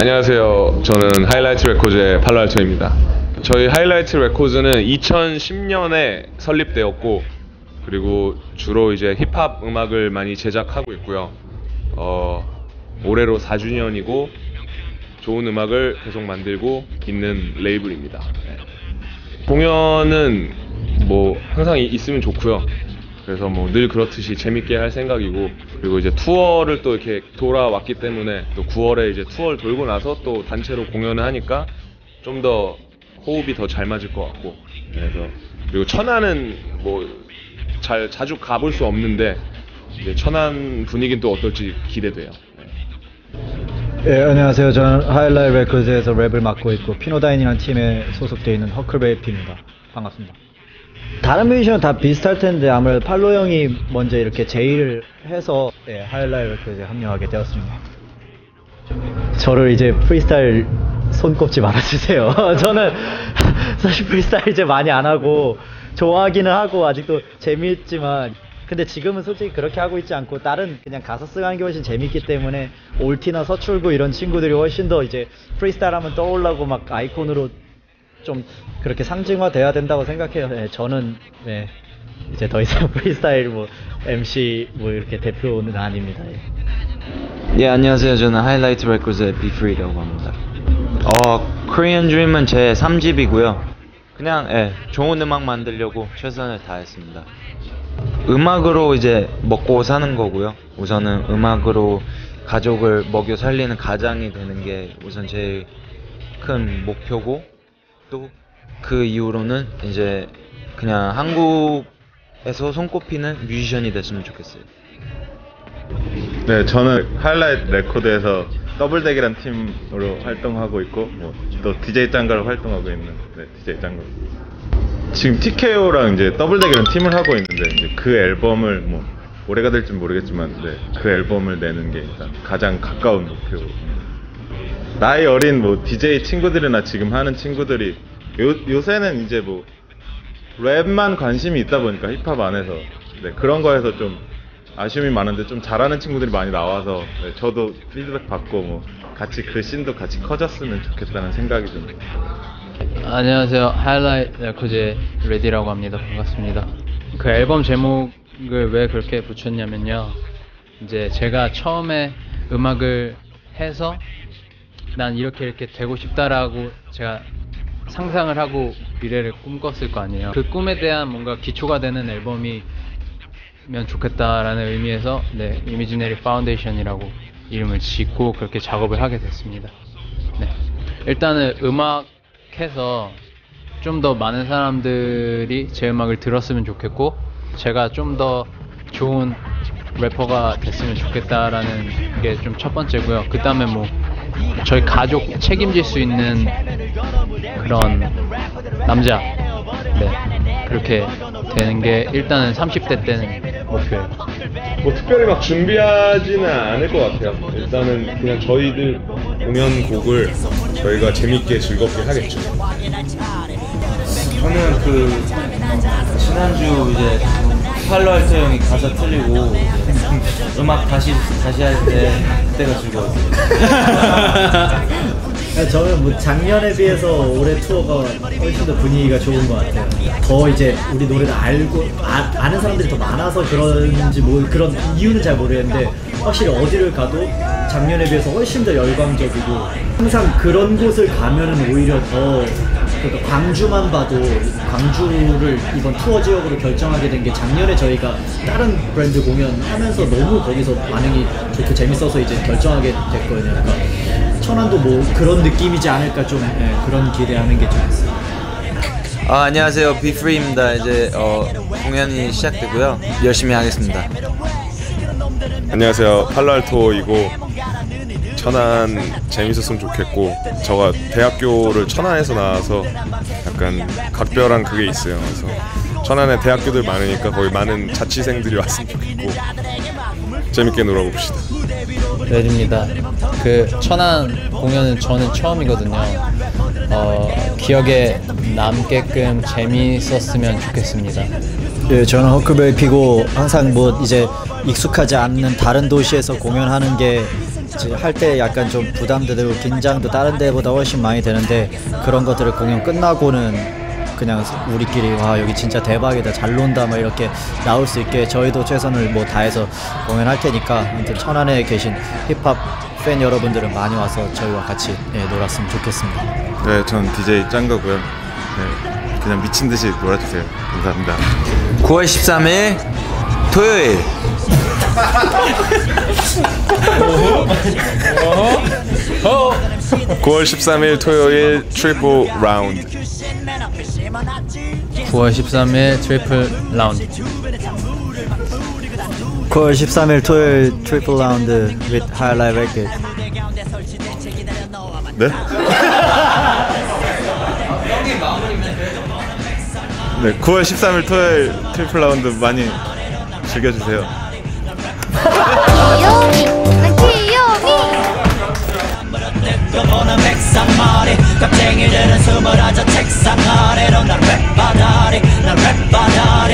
안녕하세요. 저는 하이라이트 레코즈의 팔로알토입니다. 저희 하이라이트 레코즈는 2010년에 설립되었고 그리고 주로 이제 힙합 음악을 많이 제작하고 있고요. 어, 올해로 4주년이고 좋은 음악을 계속 만들고 있는 레이블입니다. 네. 공연은 뭐 항상 이- 있으면 좋고요. 그래서 뭐 늘 그렇듯이 재밌게 할 생각이고 그리고 이제 투어를 또 이렇게 돌아왔기 때문에 또 9월에 이제 투어를 돌고 나서 또 단체로 공연을 하니까 좀 더 호흡이 더 잘 맞을 것 같고 그래서 그리고 천안은 뭐 잘 자주 가볼 수 없는데 이제 천안 분위기는 또 어떨지 기대돼요. 네. 예, 안녕하세요. 저는 하이라이트 레코드에서 랩을 맡고 있고 피노다인이라는 팀에 소속되어 있는 허클베이 피입니다. 반갑습니다. 다른 뮤지션은 다 비슷할 텐데 아무래도 팔로 형이 먼저 이렇게 제의를 해서 예, 하이라이트 레코드에 합류하게 되었습니다. 저를 이제 프리스타일 손꼽지 말아주세요. 저는 사실 프리스타일 이제 많이 안 하고 좋아하기는 하고 아직도 재미있지만 근데 지금은 솔직히 그렇게 하고 있지 않고 다른 그냥 가사 쓰고 하는 게 훨씬 재밌기 때문에 올티나 서출구 이런 친구들이 훨씬 더 이제 프리스타일 하면 떠올라고 막 아이콘으로 좀 그렇게 상징화 돼야 된다고 생각해요. 예, 저는 네, 이제 더 이상 프리스타일 뭐 MC 뭐 이렇게 대표는 아닙니다. 예. 예 안녕하세요 저는 하이라이트 레코드의 비프리라고 합니다 어 코리안 드림은 제 3집이고요 그냥 예 좋은 음악 만들려고 최선을 다했습니다. 음악으로 이제 먹고 사는 거고요. 우선은 음악으로 가족을 먹여 살리는 가장이 되는 게 우선 제일 큰 목표고 또 그 이후로는 이제 그냥 한국에서 손꼽히는 뮤지션이 됐으면 좋겠어요. 네, 저는 하이라이트 레코드에서 더블덱이란 팀으로 활동하고 있고 뭐, 또 DJ 짱가로 활동하고 있는 네, DJ 짱가. 지금 TKO랑 이제 더블덱이란 팀을 하고 있는데 이제 그 앨범을 뭐 올해가 될지 모르겠지만 네, 그 앨범을 내는 게 일단 가장 가까운 목표. 나이 어린 뭐 DJ 친구들이나 지금 하는 친구들이 요, 요새는 이제 뭐 랩만 관심이 있다 보니까 힙합 안에서 네, 그런 거에서 좀 아쉬움이 많은데 좀 잘하는 친구들이 많이 나와서 네, 저도 피드백 받고 뭐 같이 그 씬도 같이 커졌으면 좋겠다는 생각이 좀 안녕하세요. 하이라이트 레코드의 레디라고 합니다. 반갑습니다. 그 앨범 제목을 왜 그렇게 붙였냐면요. 이제 제가 처음에 음악을 해서 난 이렇게 이렇게 되고 싶다라고 제가 상상을 하고 미래를 꿈꿨을 거 아니에요. 그 꿈에 대한 뭔가 기초가 되는 앨범이 면 좋겠다라는 의미에서 네, 이미지너리 파운데이션이라고 이름을 짓고 그렇게 작업을 하게 됐습니다. 네. 일단은 음악해서 좀 더 많은 사람들이 제 음악을 들었으면 좋겠고 제가 좀 더 좋은 래퍼가 됐으면 좋겠다라는 게 좀 첫 번째고요. 그 다음에 뭐 저희 가족 책임질 수 있는 그런 남자 네 그렇게 되는 게 일단은 30대 때는 목표예요. 뭐 특별히 막 준비하지는 않을 것 같아요. 일단은 그냥 저희들 공연 곡을 저희가 재밌게 즐겁게 하겠죠. 저는 그 지난주 이제 팔로알토 형이 가사 틀리고 이제 음악 다시 다시 할 때 그때가 즐거웠어요. 네, 저는 뭐 작년에 비해서 올해 투어가 훨씬 더 분위기가 좋은 것 같아요. 더 이제 우리 노래를 알고 아, 는 사람들이 더 많아서 그런지 뭐 그런 이유는 잘 모르겠는데 확실히 어디를 가도 작년에 비해서 훨씬 더 열광적이고 항상 그런 곳을 가면은 오히려 더 그러니까 광주만 봐도 광주를 이번 투어 지역으로 결정하게 된 게 작년에 저희가 다른 브랜드 공연하면서 너무 거기서 반응이 좋고 재밌어서 이제 결정하게 됐거든요. 그러니까 천안도 뭐 그런 느낌이지 않을까 좀 예, 그런 기대하는 게 좀 있어요. 아, 안녕하세요 비프리입니다. 이제 어, 공연이 시작되고요. 열심히 하겠습니다. 안녕하세요. 팔로알토이고 천안 재밌었으면 좋겠고 저가 대학교를 천안에서 나와서 약간 각별한 그게 있어요. 그래서 천안에 대학교들 많으니까 거기 많은 자취생들이 왔으면 좋겠고 재밌게 놀아봅시다. 레드입니다. 그 천안 공연은 저는 처음이거든요. 어, 기억에 남게끔 재미있었으면 좋겠습니다. 예, 저는 허클베이 피고 항상 뭐 이제 익숙하지 않는 다른 도시에서 공연하는 게 할때 약간 좀 부담도 되고 긴장도 다른 데보다 훨씬 많이 되는데 그런 것들을 공연 끝나고는 그냥 우리끼리 와 여기 진짜 대박이다 잘 논다 막 이렇게 나올 수 있게 저희도 최선을 뭐 다해서 공연할 테니까 아무튼 천안에 계신 힙합 팬 여러분들은 많이 와서 저희와 같이 예, 놀았으면 좋겠습니다. 네, 전 DJ 짱거고요. 네, 그냥 미친 듯이 놀아주세요. 감사합니다. 9월 13일 토요일 9월 13일 토요일 트리플 라운드 9월 13일 트리플 라운드. 9월 13일 토요일 트리플 라운드 with Highlight Record. 네? 네, 9월 13일 토요일 트리플 라운드 많이 즐겨주세요. 귀요미 난 귀요미 보는 백상머리. 값쟁이들은 숨을 하자 책상 아래로 랩바다리 I'm a champ